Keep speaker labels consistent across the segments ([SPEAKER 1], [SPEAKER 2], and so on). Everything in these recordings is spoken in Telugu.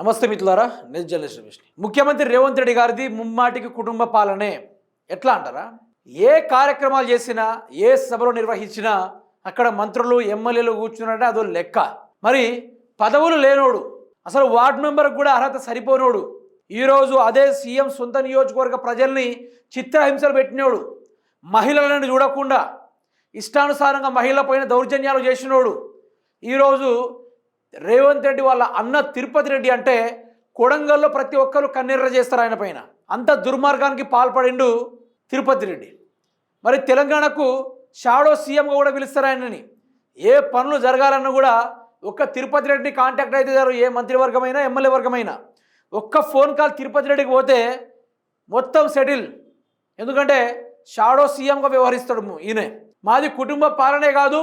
[SPEAKER 1] నమస్తే మిత్రులారా నేను జర్నలిస్ట్ ముఖ్యమంత్రి రేవంత్ రెడ్డి గారిది ముమ్మాటికి కుటుంబ పాలనే. ఎట్లా అంటారా? ఏ కార్యక్రమాలు చేసినా ఏ సభలు నిర్వహించినా అక్కడ మంత్రులు ఎమ్మెల్యేలు కూర్చున్నారంటే అదో లెక్క. మరి పదవులు లేనోడు అసలు వార్డు మెంబర్కి కూడా అర్హత సరిపోనోడు ఈరోజు అదే సీఎం సొంత నియోజకవర్గ ప్రజల్ని చిత్రహింసలు పెట్టినోడు మహిళలను చూడకుండా ఇష్టానుసారంగా మహిళల పైన దౌర్జన్యాలు చేసినోడు ఈరోజు రేవంత్ రెడ్డి వాళ్ళ అన్న తిరుపతి రెడ్డి అంటే కొడంగల్లో ప్రతి ఒక్కరు కన్నెర్ర చేస్తారు ఆయన పైన. అంత దుర్మార్గానికి పాల్పడిండు తిరుపతి రెడ్డి. మరి తెలంగాణకు షాడో సీఎంగా కూడా పిలుస్తారు ఆయనని. ఏ పనులు జరగాలన్నా కూడా ఒక్క తిరుపతి రెడ్డిని కాంటాక్ట్ అయితే చాలు. ఏ మంత్రివర్గమైనా ఎమ్మెల్యే వర్గమైనా. ఒక్క ఫోన్ కాల్ తిరుపతి రెడ్డికి పోతే మొత్తం సెటిల్. ఎందుకంటే షాడో సీఎంగా వ్యవహరిస్తాడు ఈయన. మాది కుటుంబ పాలనే కాదు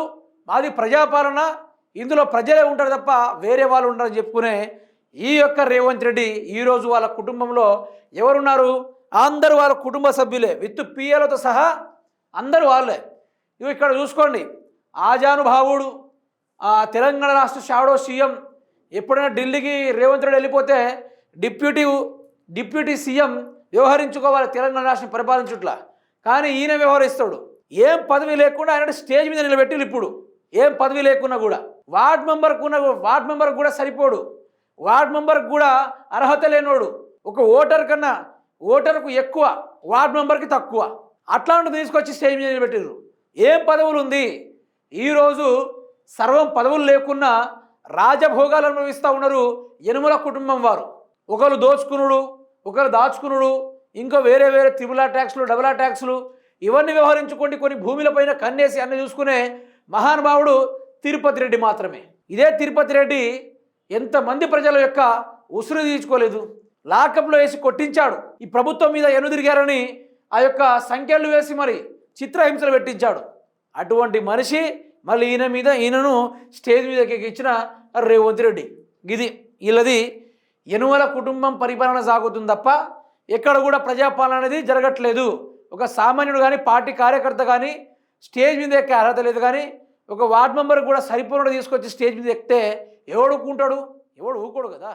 [SPEAKER 1] మాది ప్రజాపాలన ఇందులో ప్రజలే ఉంటారు తప్ప వేరే వాళ్ళు ఉంటారని చెప్పుకునే ఈ యొక్క రేవంత్ రెడ్డి ఈరోజు వాళ్ళ కుటుంబంలో ఎవరున్నారు? అందరూ వాళ్ళ కుటుంబ సభ్యులే. విత్ పిఎలతో సహా అందరూ వాళ్ళే. ఇవి ఇక్కడ చూసుకోండి. ఆజానుభావుడు తెలంగాణ రాష్ట్ర షాడో సీఎం ఎప్పుడైనా ఢిల్లీకి రేవంత్ రెడ్డి వెళ్ళిపోతే డిప్యూటీ డిప్యూటీ సీఎం వ్యవహరించుకోవాలి తెలంగాణ రాష్ట్రం పరిపాలించుట్లా. కానీ ఈయన వ్యవహరిస్తాడు. ఏం పదవి లేకుండా ఆయన స్టేజ్ మీద నిలబెట్టి ఇప్పుడు. ఏం పదవి లేకున్నా కూడా. వార్డ్ మెంబర్కు ఉన్న వార్డ్ మెంబర్ కూడా సరిపోడు. వార్డ్ మెంబర్కి కూడా అర్హత లేనోడు. ఒక ఓటర్ కన్నా ఓటర్కు ఎక్కువ వార్డ్ మెంబర్కి తక్కువ. అట్లాంటిది తీసుకొచ్చి స్టేజ్ మీద నిలబెట్టారు ఏం పదవులు ఉంది? ఈరోజు సర్వం పదవులు లేకున్నా రాజభోగాలు అనుభవిస్తూ ఉన్నారు యనుమల కుటుంబం వారు. ఒకరు దోచుకునుడు ఒకరు దాచుకునుడు ఇంకా వేరే వేరే త్రిబులా ట్యాక్స్లు డబులా ట్యాక్స్లు ఇవన్నీ వ్యవహరించుకోండి కొన్ని భూములపైన కన్నేసి అన్ని చూసుకునే మహానుభావుడు తిరుపతి రెడ్డి మాత్రమే. ఇదే తిరుపతి రెడ్డి ఎంతమంది ప్రజల యొక్క ఉసురు తీసుకోలేదు లాకప్లో వేసి కొట్టించాడు. ఈ ప్రభుత్వం మీద ఎనుదిరిగారని ఆ యొక్క సంఖ్యలు వేసి మరి చిత్రహింసలు పెట్టించాడు. అటువంటి మనిషి మళ్ళీ ఈయన మీద ఈయనను స్టేజ్ మీద ఎక్కించిన రేవంత్ రెడ్డి. ఇది వీళ్ళది యనుమల కుటుంబం పరిపాలన సాగుతుంది తప్ప ఎక్కడ కూడా ప్రజాపాలన అనేది జరగట్లేదు. ఒక సామాన్యుడు కానీ పార్టీ కార్యకర్త కానీ స్టేజ్ మీద ఎక్కే అర్హత లేదు కానీ ఒక వార్డ్ మెంబర్ కూడా సరిపోయిన తీసుకొచ్చి స్టేజ్ మీద ఎక్కితే ఎవడు ఊకుంటాడు ఎవడు ఊకోడు కదా?